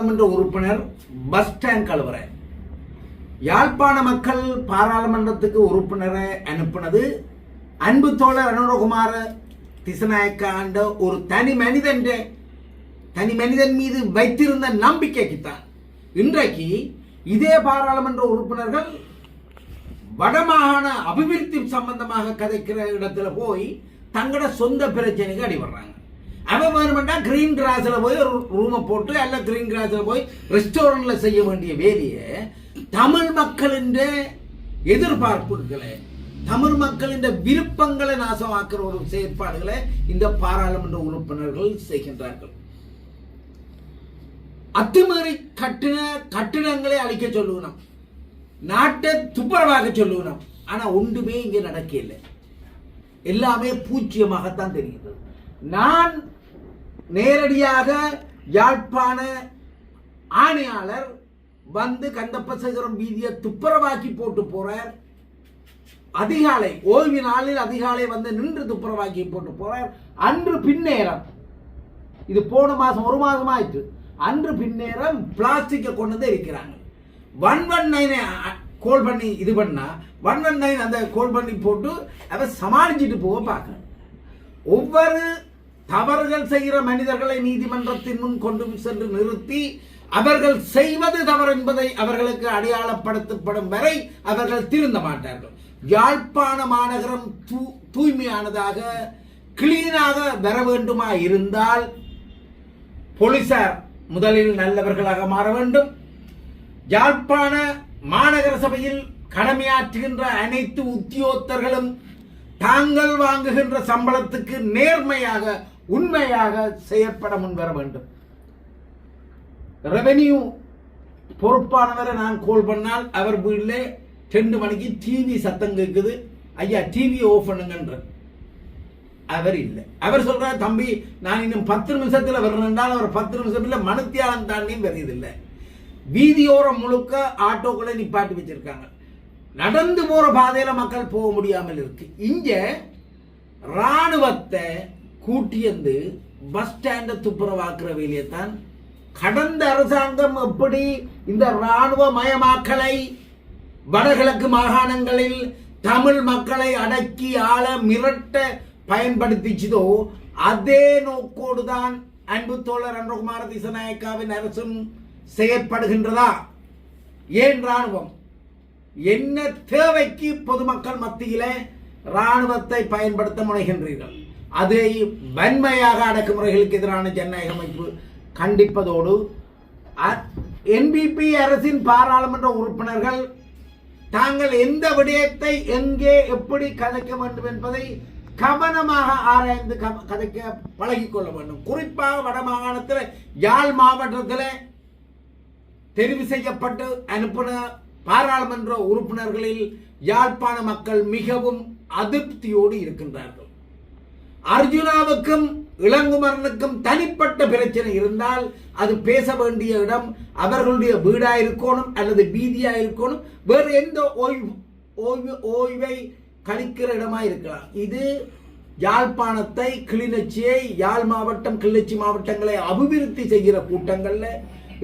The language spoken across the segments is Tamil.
பாராளுமன்ற உறுப்பினர் பஸ் ஸ்டாண்ட் கழுவுற யாழ்ப்பாண மக்கள் பாராளுமன்றத்துக்கு உறுப்பினரை அனுப்புனது அன்பு தோழர் அனுரகுமார திசநாயக்க ஆண்ட ஒரு தனி மனிதன் தனி மனிதன் மீது வைத்திருந்த நம்பிக்கைக்குத்தான் இன்றைக்கு இதே பாராளுமன்ற உறுப்பினர்கள் வடமாகாண அபிவிருத்தி சம்பந்தமாக கதைக்கிற இடத்துல போய் தங்களோட சொந்த பிரச்சனைக்கு அடிபடுறாங்க. அவன் வேணுமெண்டா கிரீன் கிராஸில் போய் ஒரு ரூமை போட்டு அல்ல கிரீன் கிராஸில் போய் ரெஸ்டாரண்ட்டில் செய்ய வேண்டிய வேலையை தமிழ் மக்களின் எதிர்பார்ப்புகளை தமிழ் மக்களின் விருப்பங்களை நாசமாக்குற ஒரு செயற்பாடுகளை இந்த பாராளுமன்ற உறுப்பினர்கள் செய்கின்றார்கள். அத்துமீறி கட்டின கட்டிடங்களை அழிக்க சொல்லுவோம் நாட்டை துப்புரவாக்க சொல்லுவோம் ஆனால் ஒன்றுமே இங்கே நடக்கல எல்லாமே பூச்சியமாகத்தான் தெரிகிறது. நான் நேரடியாக யாழ்ப்பாண ஆணையாளர் வந்து கந்தப்பசகரம் வீதியை துப்புரவாக்கி போட்டு போறார். அதிகாலை ஓய்வு நாளில் அதிகாலை வந்து நின்று துப்புரவாக்கி போட்டு போறார். அன்று பின்னேரம். இது போன மாதம் ஒரு மாதம் ஆயிற்று. அன்று பின்னேரம் பிளாஸ்டிக்கை கொண்டு வந்து இருக்கிறாங்க ஒன் ஒன் நைனை கோல் பண்ணி இது பண்ணா ஒன் ஒன் நைன் அந்த கோல் பண்ணி போட்டு அதை சமாளிச்சுட்டு போக பார்க்கணும் ஒவ்வொரு தவறுகள் செய்கிற மனிதர்களை நீதிமன்றத்தின் முன் கொண்டு சென்று நிறுத்தி அவர்கள் செய்வது தவறு என்பதை அவர்களுக்கு அடையாளப்படுத்தப்படும் வரை அவர்கள் திருந்த மாட்டார்கள். யாழ்ப்பாண மாநகரம் தூ தூய்மையானதாக கிளீனாக வர வேண்டுமா இருந்தால் போலீசார் முதலில் நல்லவர்களாக மாற வேண்டும். யாழ்ப்பாண மாநகர சபையில் கடமையாற்றுகின்ற அனைத்து உத்தியோகத்தர்களும் தாங்கள் வாங்குகின்ற சம்பளத்துக்கு நேர்மையாக உண்மையாக செயற்பட முன்வர வேண்டும். ரெவென்யூ பொறுப்பானவரை நான் கோல் பண்ணால் அவர் வீட்டில் ரெண்டு மணிக்கு டிவி சத்தம் கேட்குது. ஐயா டிவி ஓஃப் பண்ணுங்கன்ற. அவர் இல்லை. அவர் சொல்றார் தம்பி நான் இன்னும் பத்து நிமிஷத்தில் வரணுன்றால் அவர் பத்து நிமிஷத்தில் மனுத்தியாலம் தாண்டியும் வருதில்லை வீதியோரம் முழுக்க ஆட்டோக்களை நிப்பாட்டி வச்சிருக்காங்க. நடந்து போற பாதையில மக்கள் போக முடியாமல் இருக்கு. இங்க ராணுவத்தை கூட்டியந்து பஸ் ஸ்டாண்ட துப்புரவாக்குற வேலையைத்தான் கடந்த அரசாங்கம் எப்படி இந்த இராணுவ மயமாக்கலை? வடகிழக்கு மாகாணங்களில் தமிழ் மக்களை அடக்கி ஆள மிரட்ட பயன்படுத்திச்சதோ அதே நோக்கோடு தான் அன்பு தோழர் அன்றகுமார திசநாயக்காவின் அரசும் செயற்படுகின்றதா? ஏன் ராணுவம் என்ன தேவைக்கு பொதுமக்கள் மத்தியில ராணுவத்தை பயன்படுத்த முனைகின்றீர்கள்? அதை வன்மையாக அடக்குமுறைகளுக்கு எதிரான ஜனநாயக அமைப்பு கண்டிப்பதோடு என்பிபி அரசின் பாராளுமன்ற உறுப்பினர்கள் தாங்கள் எந்த விடயத்தை எங்கே எப்படி கதைக்க வேண்டும் என்பதை கவனமாக ஆராய்ந்து க- கதைக்க பழகிக்கொள்ள வேண்டும். குறிப்பாக வடமாகாணத்தில் யாழ் மாவட்டத்தில் தெரிவு செய்யப்பட்டு அனுப்பின பாராளுமன்ற உறுப்பினர்களில் யாழ்ப்பாண மக்கள் மிகவும் அதிருப்தியோடு இருக்கின்றார்கள். அர்ஜுனாவுக்கும் இளங்குமரனுக்கும் தனிப்பட்ட பிரச்சனை இருந்தால் அது பேச வேண்டிய இடம் அவர்களுடைய வீடா இருக்கணும் அல்லது பீதியா இருக்கணும். வேறு எந்த ஓய்வு ஓய்வு ஓய்வை கழிக்கிற இடமா இருக்கலாம். இது யாழ்ப்பாணத்தை கிளிநொச்சியை யாழ் மாவட்டம் கிளிநொச்சி மாவட்டங்களை அபிவிருத்தி செய்கிற கூட்டங்களில்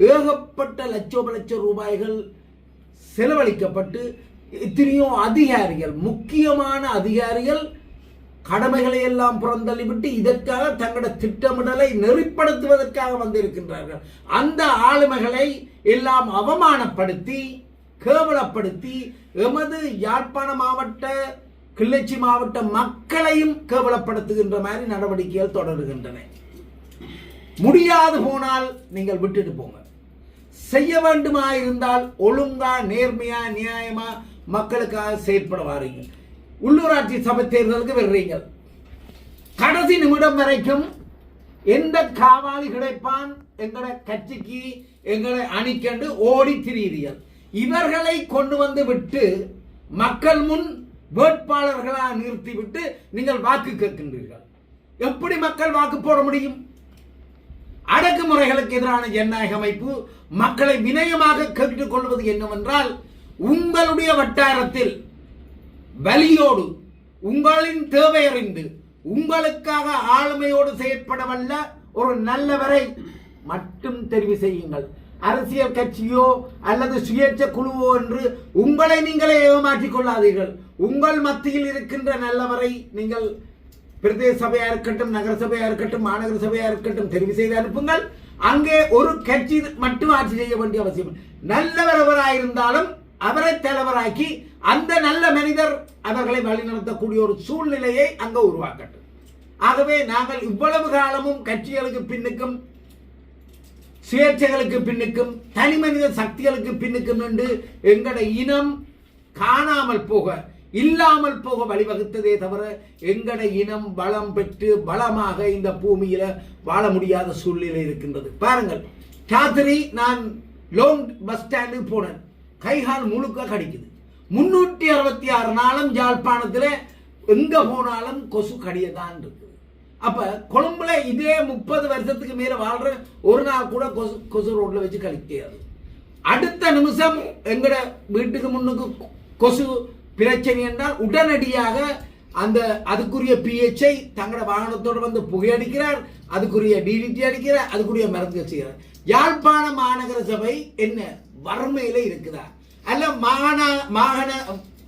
ஏகப்பட்ட லட்சோப லட்சம் ரூபாய்கள் செலவழிக்கப்பட்டு எத்தனையோ அதிகாரிகள் முக்கியமான அதிகாரிகள் கடமைகளை எல்லாம் புறந்தள்ளிவிட்டு இதற்காக தங்களோட திட்டமிடலை நெறிப்படுத்துவதற்காக வந்திருக்கின்றார்கள். அந்த ஆளுமைகளை எல்லாம் அவமானப்படுத்தி கேவலப்படுத்தி எமது யாழ்ப்பாண மாவட்ட கிள்ளச்சி மாவட்ட மக்களையும் கேவலப்படுத்துகின்ற மாதிரி நடவடிக்கைகள் தொடருகின்றன. முடியாது போனால் நீங்கள் விட்டுட்டு போங்க. செய்ய வேண்டுமா இருந்தால் ஒழுங்கா நேர்மையா நியாயமா மக்களுக்காக செயற்பட வாரீங்க உள்ளூராட்சி சபை தேர்தலுக்கு வர்றீங்க கடைசி நிமிடம் வரைக்கும் எந்த காவாலி கிடைப்பான் எங்களை கட்சிக்கு எங்களை அணிக்கண்டு ஓடி திரியுறீர்கள். இவர்களை கொண்டு வந்து விட்டு மக்கள் முன் வேட்பாளர்களாக நிறுத்திவிட்டு நீங்கள் வாக்கு கேட்கின்றீர்கள். எப்படி மக்கள் வாக்கு போட முடியும்? அடக்குமுறைகளுக்கு எதிரான ஜனநாயக அமைப்பு மக்களை வினயமாக கேட்டுக் கொள்வது என்னவென்றால் உங்களுடைய வட்டாரத்தில் வலியோடு உங்களின் தேவை அறிந்து உங்களுக்காக ஆளுமையோடு செயற்படவல்ல ஒரு நல்லவரை மட்டும் தெரிவு செய்யுங்கள். அரசியல் கட்சியோ அல்லது சுயேட்சை குழுவோ என்று உங்களை நீங்களே ஏமாற்றிக் கொள்ளாதீர்கள். உங்கள் மத்தியில் இருக்கின்ற நல்லவரை நீங்கள் பிரதேச சபையா இருக்கட்டும் நகரசபையா இருக்கட்டும் மாநகர சபையா இருக்கட்டும் தெரிவு செய்து அனுப்புங்கள். அங்கே ஒரு கட்சி மட்டும் ஆட்சி செய்ய வேண்டிய அவசியம். இல்லை. நல்லவர் எவராயிருந்தாலும் அவரை தலைவராக்கி அந்த நல்ல மனிதர் அவர்களை வழிநடத்தக்கூடிய ஒரு சூழ்நிலையை அங்கே உருவாக்கட்டும். ஆகவே நாங்கள் இவ்வளவு காலமும் கட்சிகளுக்கு பின்னுக்கும் சுயேட்சைகளுக்கு பின்னுக்கும் தனி மனித சக்திகளுக்கு பின்னுக்கும் என்று எங்கட இனம் காணாமல் போக இல்லாமல் போக வழிவகுத்ததே தவிர எங்கட இனம் பலம் பெற்று பலமாக இந்த பூமியில வாழ முடியாத சூழ்நிலை இருக்கின்றது. பாருங்கள் ராத்திரி நான் லோங் பஸ் ஸ்டாண்டுக்கு போனேன். கைகால் முழுக்க கடிக்குது. முன்னூற்றி அறுபத்தி ஆறு நாளும் யாழ்ப்பாணத்தில் எங்கே போனாலும் கொசு கடியதான் இருக்குது. அப்போ கொழும்புல இதே முப்பது வருஷத்துக்கு மேலே வாழ்கிற ஒரு நாள் கூட கொசு கொசு ரோட்டில் வச்சு கழிக்காது. அடுத்த நிமிஷம் எங்களோட வீட்டுக்கு முன்னுக்கு கொசு பிரச்சனை என்றால் உடனடியாக அந்த அதுக்குரிய பிஹெச்ஐ தங்களோட வாகனத்தோடு வந்து புகையடிக்கிறார் அதுக்குரிய டிடிடி அடிக்கிறார் அதுக்குரிய மருந்து செய்கிறார். யாழ்ப்பாண மாநகர சபை என்ன வறுமையில் இருக்குதா? அல்ல மாகாண மாகாண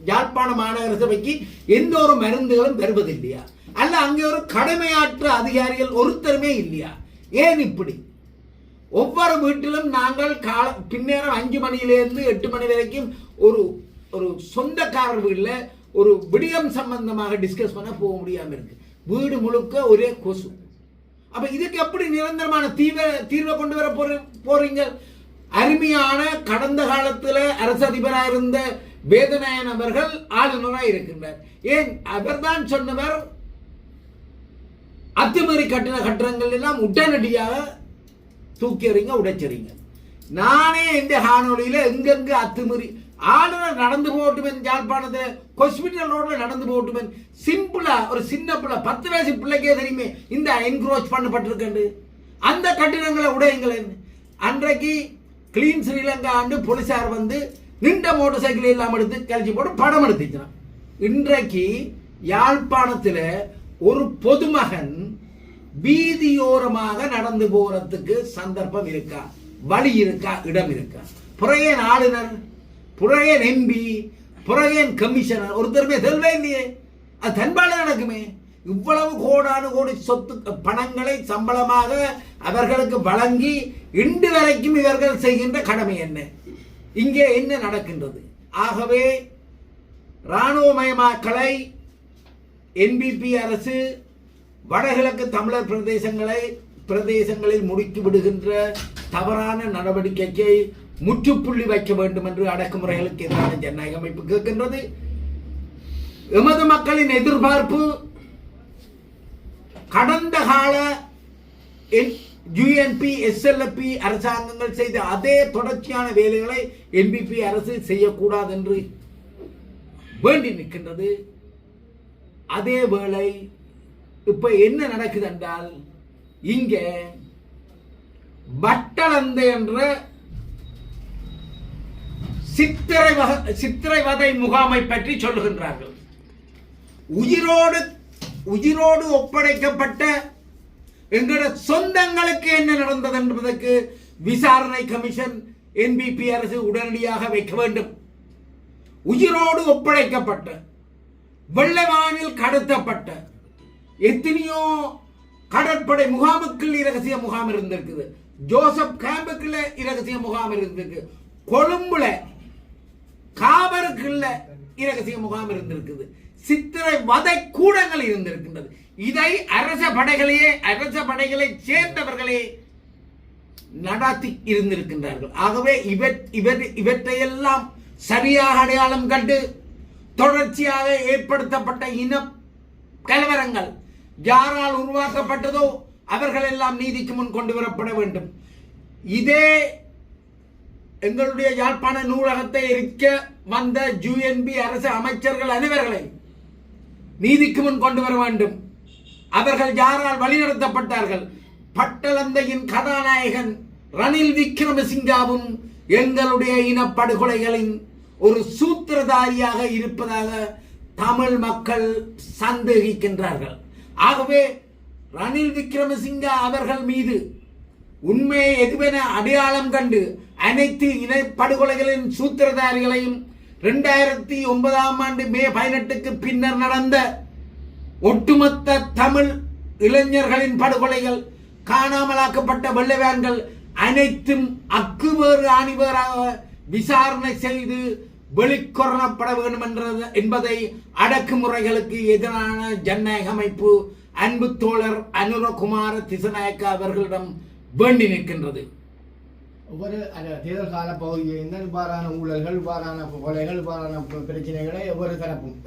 யாழ்ப்பாண மாநகர சபைக்கு எந்த ஒரு மருந்துகளும் வருவதில்லையா அல்ல அங்கே ஒரு கடமையாற்ற அதிகாரிகள் ஒருத்தருமே இல்லையா? ஏன் இப்படி? ஒவ்வொரு வீட்டிலும் நாங்கள் கால பின்னேரம் அஞ்சு மணியிலேருந்து எட்டு மணி வரைக்கும் ஒரு ஒரு சொந்தக்காரர் வீட்டில் ஒரு விடியம் சம்பந்தமாக டிஸ்கஸ் பண்ண போக முடியாமல் இருக்கு. வீடு முழுக்க ஒரே கொசு. அப்ப இதுக்கு எப்படி நிரந்தரமான தீவிர தீர்வை கொண்டு வர போற போறீங்க? அருமையான கடந்த காலத்தில் அரசு அதிபராக இருந்த வேதநாயன் அவர்கள் ஆளுநராக இருக்கின்றார். ஏன்? அவர்தான் சொன்னவர் அத்துமீறி கட்டின கட்டடங்கள் எல்லாம் உடனடியாக தூக்கி எறிங்க உடைச்சறிங்க நானே இந்த காணொலியில எங்கெங்க அத்துமீறி ஆளுநர் நடந்து போட்டுமேன் யாழ்ப்பாணத்தில் ஹாஸ்பிட்டல் ரோட்ல நடந்து போட்டுமேன் சிம்பிளா ஒரு சின்ன பிள்ளை பத்து வயசு பிள்ளைக்கே தெரியுமே இந்த என்க்ரோச் பண்ணப்பட்டிருக்கண்டு அந்த கட்டிடங்களை உடையுங்களேன் அன்றைக்கு கிளீன் ஸ்ரீலங்கா ஆண்டு போலீசார் வந்து நின்ற மோட்டர் சைக்கிள் இல்லாமல் எடுத்து கழிச்சு போட்டு படம் எடுத்துச்சான் இன்றைக்கு யாழ்ப்பாணத்தில் ஒரு பொதுமகன் வீதியோரமாக நடந்து போறதுக்கு சந்தர்ப்பம் இருக்கா? வழி இருக்கா? இடம் இருக்கா? புறையன் ஆளுநர் புறையன் எம்பி புறையன் கமிஷனர் ஒருத்தருமே செல்வே இல்லையே. அது தன்பால நடக்குமே. இவ்வளவு கோடானு கோடி சொத்து பணங்களை சம்பளமாக அவர்களுக்கு வழங்கி இன்று வரைக்கும் இவர்கள் செய்கின்ற கடமை என்ன? இங்கே என்ன நடக்கின்றது? ஆகவே இராணுவமயமாக்கலை என்பிபி அரசு வடகிழக்கு தமிழர் பிரதேசங்களை பிரதேசங்களில் முடுக்கி விடுகின்ற தவறான நடவடிக்கைக்கு முற்றுப்புள்ளி வைக்க வேண்டும் என்று அடக்குமுறைகளுக்கு எதிரான ஜனநாயக அமைப்பு கேட்கின்றது. எமது மக்களின் எதிர்பார்ப்பு கடந்த கால யுஎன்பி எஸ்எல்எப்பி அரசாங்கங்கள் செய்த அதே தொடர்ச்சியான வேலைகளை என்பிபி அரசு செய்யக்கூடாது என்று வேண்டி நிற்கின்றது. அதே வேளை இப்ப என்ன நடக்குது என்றால் இங்க வட்டளந்து என்ற சித்திரை வக- சித்திரைவதை முகாமை பற்றி சொல்லுகின்றார்கள். உயிரோடு உயிரோடு ஒப்படைக்கப்பட்ட எங்களோட சொந்தங்களுக்கு என்ன நடந்தது என்பதற்கு விசாரணை கமிஷன் என்பிபி அரசு உடனடியாக வைக்க வேண்டும். உயிரோடு ஒப்படைக்கப்பட்ட வெள்ளவானில் கடத்தப்பட்ட எத்தனையோ கடற்படை முகாமுக்குள் இரகசிய முகாம் இருந்திருக்குது. ஜோசப் கேம்புக்குள்ள இரகசிய முகாம் இருந்திருக்கு. கொழும்புல காபருக்குள்ள இரகசிய முகாம் இருந்திருக்குது. சித்திரை வதை கூடங்கள் இருந்திருக்கின்றது. இதை அரச படைகளையே அரச படைகளை சேர்ந்தவர்களே நடாத்தி இருந்திருக்கின்றார்கள். ஆகவே இவற் இவர் இவற்றையெல்லாம் சரியாக அடையாளம் கண்டு தொடர்ச்சியாக ஏற்படுத்தப்பட்ட இன கலவரங்கள் யாரால் உருவாக்கப்பட்டதோ அவர்கள் எல்லாம் நீதிக்கு முன் கொண்டு வரப்பட வேண்டும். இதே எங்களுடைய யாழ்ப்பாண நூலகத்தை எரிக்க வந்த யுஎன்பி அரசு அமைச்சர்கள் அனைவர்களை நீதிக்கு முன் கொண்டு வர வேண்டும். அவர்கள் யாரால் வழிநடத்தப்பட்டார்கள்? பட்டலந்தையின் கதாநாயகன் ரணில் விக்ரமசிங்காவும் எங்களுடைய இனப்படுகொலைகளின் ஒரு சூத்திரதாரியாக இருப்பதாக தமிழ் மக்கள் சந்தேகிக்கின்றார்கள். ஆகவே ரணில் விக்ரமசிங்கா அவர்கள் மீது உண்மையை எதுவென அடையாளம் கண்டு அனைத்து இனப்படுகொலைகளின் சூத்திரதாரிகளையும் ரெண்டாயிரத்தி ஒன்பதாம் ஆண்டு மே பதினெட்டுக்கு பின்னர் நடந்த ஒட்டுமொத்த தமிழ் இளைஞர்களின் படுகொலைகள் காணாமலாக்கப்பட்ட வெள்ளவேன்கள் அனைத்தும் அக்குவேறு அணிவராக விசாரணை செய்து வெளிக்கொரணப்பட வேண்டும் என்றது என்பதை அடக்குமுறைகளுக்கு எதிரான ஜனநாயக அமைப்பு அன்பு தோழர் அனுரகுமார திசநாயக்க அவர்களிடம் வேண்டி நிற்கின்றது. ஒவ்வொரு அந்த தேர்தல் கால பகுதியில் தான் இவ்வாறான ஊழல்கள் இவ்வாறான கொலைகள் இவ்வாறான பிரச்சனைகளை ஒவ்வொரு தரப்பும்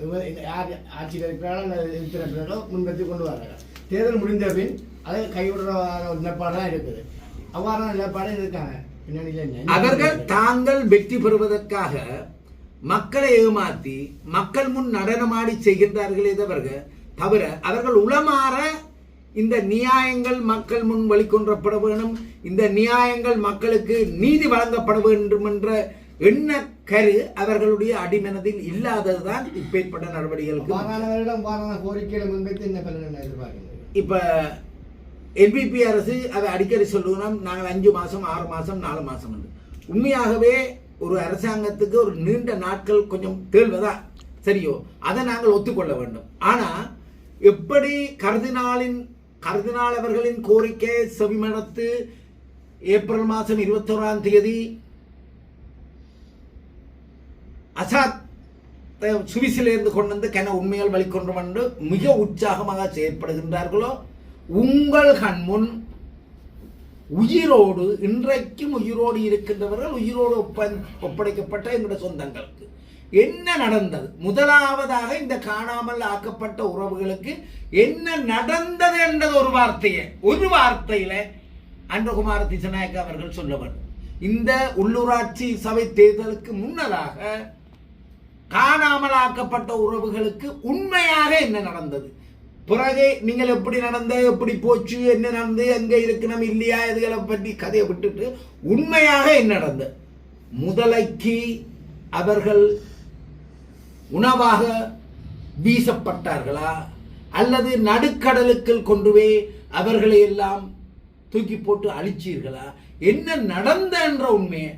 யார் ஆட்சியில் இருக்கிறாரோ அல்லது இருக்கிறார்களோ முன்வச்சு கொண்டு வர்றாங்க தேர்தல் முடிந்த பின் அதை கைவிடுற நிலப்பாடு தான் இருக்குது. அவ்வாறான நிலப்பாடு இருக்காங்க அவர்கள் தாங்கள் வெற்றி பெறுவதற்காக மக்களை ஏமாத்தி மக்கள் முன் நடனமாடி செய்கின்றார்களே தவிர தவிர அவர்கள் உளமாற இந்த நியாயங்கள் மக்கள் முன் வெளிக்கொன்றப்பட வேண்டும் இந்த நியாயங்கள் மக்களுக்கு நீதி வழங்கப்பட வேண்டும் என்ற எண்ண கரு அவர்களுடைய அடிமனதில் இல்லாததுதான் இப்பேற்பட்ட நடவடிக்கைகளுக்கு. அவ்வாறானவரிடம் அவ்வாறான கோரிக்கைகளை முன்வைத்து என்ன பலன் இப்ப என்பிபி அரசு அதை அடிக்கடி சொல்லுவோம். நாங்கள் அஞ்சு மாசம் ஆறு மாசம் நாலு மாசம் என்று உண்மையாகவே ஒரு அரசாங்கத்துக்கு ஒரு நீண்ட நாட்கள் கொஞ்சம் தேழ்வதா? சரியோ? அதை நாங்கள் ஒத்துக்கொள்ள வேண்டும். ஆனா எப்படி கருதினாலின் கருதினால் அவர்களின் கோரிக்கை செவிமடத்து ஏப்ரல் மாதம் இருபத்தோராம் தேதி அசாத் சுவிசிலிருந்து கொண்டு வந்து கன உண்மைகள் வழிகொண்டு வந்து மிக உற்சாகமாக செயற்படுகின்றார்களோ உங்கள் கண்முன் உயிரோடு இன்றைக்கும் உயிரோடு இருக்கின்றவர்கள் உயிரோடு ஒப்ப- ஒப்படைக்கப்பட்ட எங்களுடைய சொந்தங்களுக்கு. என்ன நடந்தது? முதலாவதாக இந்த காணாமல் ஆக்கப்பட்ட உறவுகளுக்கு என்ன நடந்தது என்றது ஒரு வார்த்தையை ஒரு வார்த்தையில அன்பகுமார திசநாயக்க அவர்கள் சொல்ல வேண்டும். இந்த உள்ளூராட்சி சபை தேர்தலுக்கு முன்னதாக காணாமல் ஆக்கப்பட்ட உறவுகளுக்கு உண்மையாக என்ன நடந்தது? பிறகு நீங்கள் எப்படி நடந்த எப்படி போச்சு என்ன நடந்து எங்கே இருக்கணும் இல்லையா இதுகளை பற்றி கதையை விட்டுட்டு உண்மையாக என்ன நடந்தது? முதலைக்கு அவர்கள் உணவாக வீசப்பட்டார்களா? அல்லது நடுக்கடலுக்குள் கொண்டு போய் அவர்களை எல்லாம் தூக்கி போட்டு அழிச்சீர்களா? என்ன நடந்த என்ற உண்மையை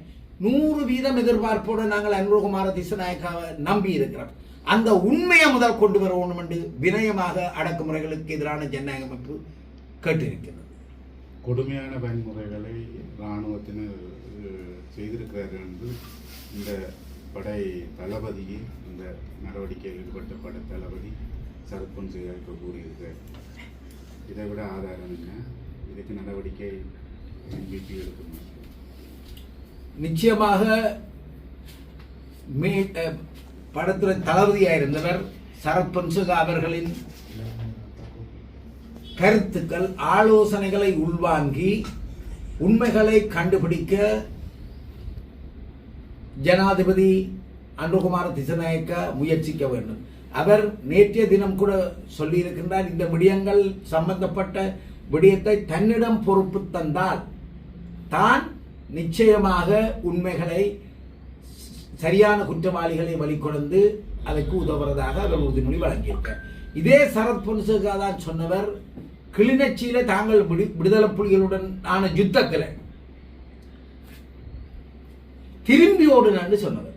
நூறு வீதம் எதிர்பார்ப்போடு நாங்கள் அன்புகுமார திசநாயக்காவை நம்பி இருக்கிறோம். அந்த உண்மையை முதல் கொண்டு வர வேண்டும் என்று வினயமாக அடக்குமுறைகளுக்கு எதிரான ஜனநாயக அமைப்பு கேட்டிருக்கிறது. கொடுமையான பயன்முறைகளை இராணுவத்தினர் செய்திருக்கிறார்கள் என்று இந்த படை தளபதியை இந்த நடவடிக்கையில் ஈடுபட்ட படை தளபதி சரத் பொன்சேகா இப்போ கூறியிருக்கார் இதை விட ஆதாரம் என்ன? இதுக்கு நடவடிக்கை என்பிபி எடுக்கணும் நிச்சயமாக மீ படத்துறை தளபதியாக இருந்தவர் சரத் பொன்சுகா அவர்களின் கருத்துக்கள் ஆலோசனைகளை உள்வாங்கி உண்மைகளை கண்டுபிடிக்க ஜனாதிபதி அன்புகுமார் திசநாயக்க முயற்சிக்க வேண்டும். அவர் நேற்றைய தினம் கூட சொல்லியிருக்கின்றார் இந்த விடயங்கள் சம்பந்தப்பட்ட விடயத்தை தன்னிடம் பொறுப்பு தந்தால் தான் நிச்சயமாக உண்மைகளை சரியான குற்றவாளிகளை வெளிக்கொணர்ந்து அதற்கு உதவுறதாக அவர் உறுதிமொழி வழங்கியிருக்கார். இதே சரத் பொன்சேகா தான் சொன்னவர் கிளிநொச்சியில தாங்கள் விடு- விடுதலை புலிகளுடன் ஆன யுத்தத்தில் திரும்பி ஓடுனான்னு சொன்னவர்.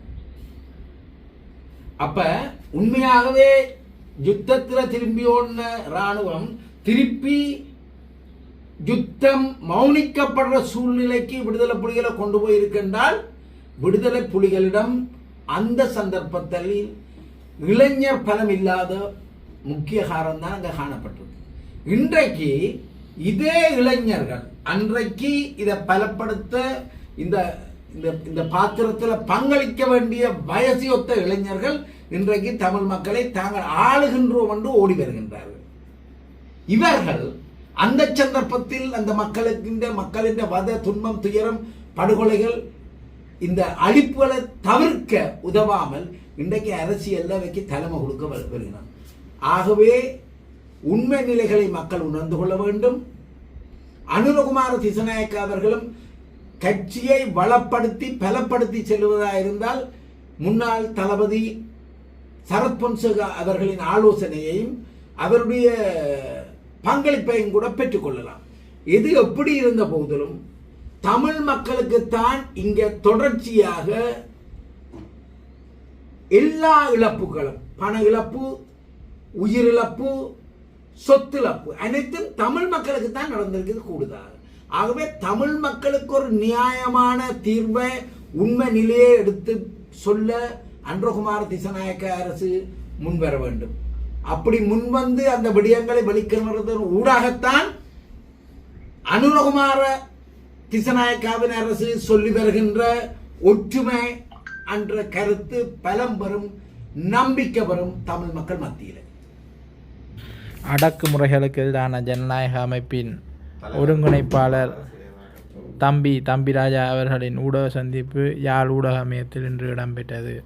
அப்ப உண்மையாகவே யுத்தத்துல திரும்பி ஓடின ராணுவம் திருப்பி யுத்தம் மௌனிக்கப்படுற சூழ்நிலைக்கு விடுதலை புலிகளை கொண்டு போய் இருக்கின்றால் விடுதலை புலிகளிடம் அந்த சந்தர்ப்பத்தில் இளைஞர் பலம் இல்லாத முக்கிய காரணம் தான் அங்கே காணப்பட்டது. இன்றைக்கு இதே இளைஞர்கள் அன்றைக்கு இதை பலப்படுத்த இந்த இந்த இந்த பாத்திரத்தில் பங்களிக்க வேண்டிய வயசியொத்த இளைஞர்கள் இன்றைக்கு தமிழ் மக்களை தாங்கள் ஆளுகின்றோம் என்று ஓடி வருகின்றார்கள். இவர்கள் அந்த சந்தர்ப்பத்தில் அந்த மக்களுக்கு மக்களின் வத துன்பம் துயரம் படுகொலைகள் இந்த அழிப்புகளை தவிர்க்க உதவாமல் இன்றைக்கு அரசியல்ல வைக்க தலைமை கொடுக்க வரு- ஆகவே உண்மை நிலைகளை மக்கள் உணர்ந்து கொள்ள வேண்டும். அனுரகுமார திசநாயக்க அவர்களும் கட்சியை வளப்படுத்தி பலப்படுத்தி செல்வதாக இருந்தால் முன்னாள் தளபதி சரத் பொன்சேகா அவர்களின் ஆலோசனையையும் அவருடைய பங்களிப்பையும் கூட பெற்றுக்கொள்ளலாம் எது எப்படி இருந்த போதிலும் தமிழ் மக்களுக்குத்தான் இங்க தொடர்ச்சியாக எல்லா இழப்புகளும் பண இழப்பு உயிரிழப்பு சொத்து இழப்பு அனைத்தும் தமிழ் மக்களுக்கு தான் நடந்திருக்குது கூடுதலாக. ஆகவே தமிழ் மக்களுக்கு ஒரு நியாயமான தீர்வை உண்மை நிலையை எடுத்து சொல்ல அன்றகுமார திசநாயக்க அரசு முன்வர வேண்டும். அப்படி முன்வந்து அந்த விடயங்களை வெளிக்கொணர்வதன் ஊடாகத்தான் அனுரகுமார திசநாயக்காவின் அரசு சொல்லி வருகின்ற ஒற்றுமை என்ற கருத்து பலம் பெறும் நம்பிக்கை பெறும் தமிழ் மக்கள் மத்தியில். அடக்குமுறைகளுக்கு எதிரான ஜனநாயக அமைப்பின் ஒருங்கிணைப்பாளர். தம்பி தம்பிராஜா அவர்களின் ஊடக சந்திப்பு யாழ் ஊடக மையத்தில் இன்று இடம்பெற்றது.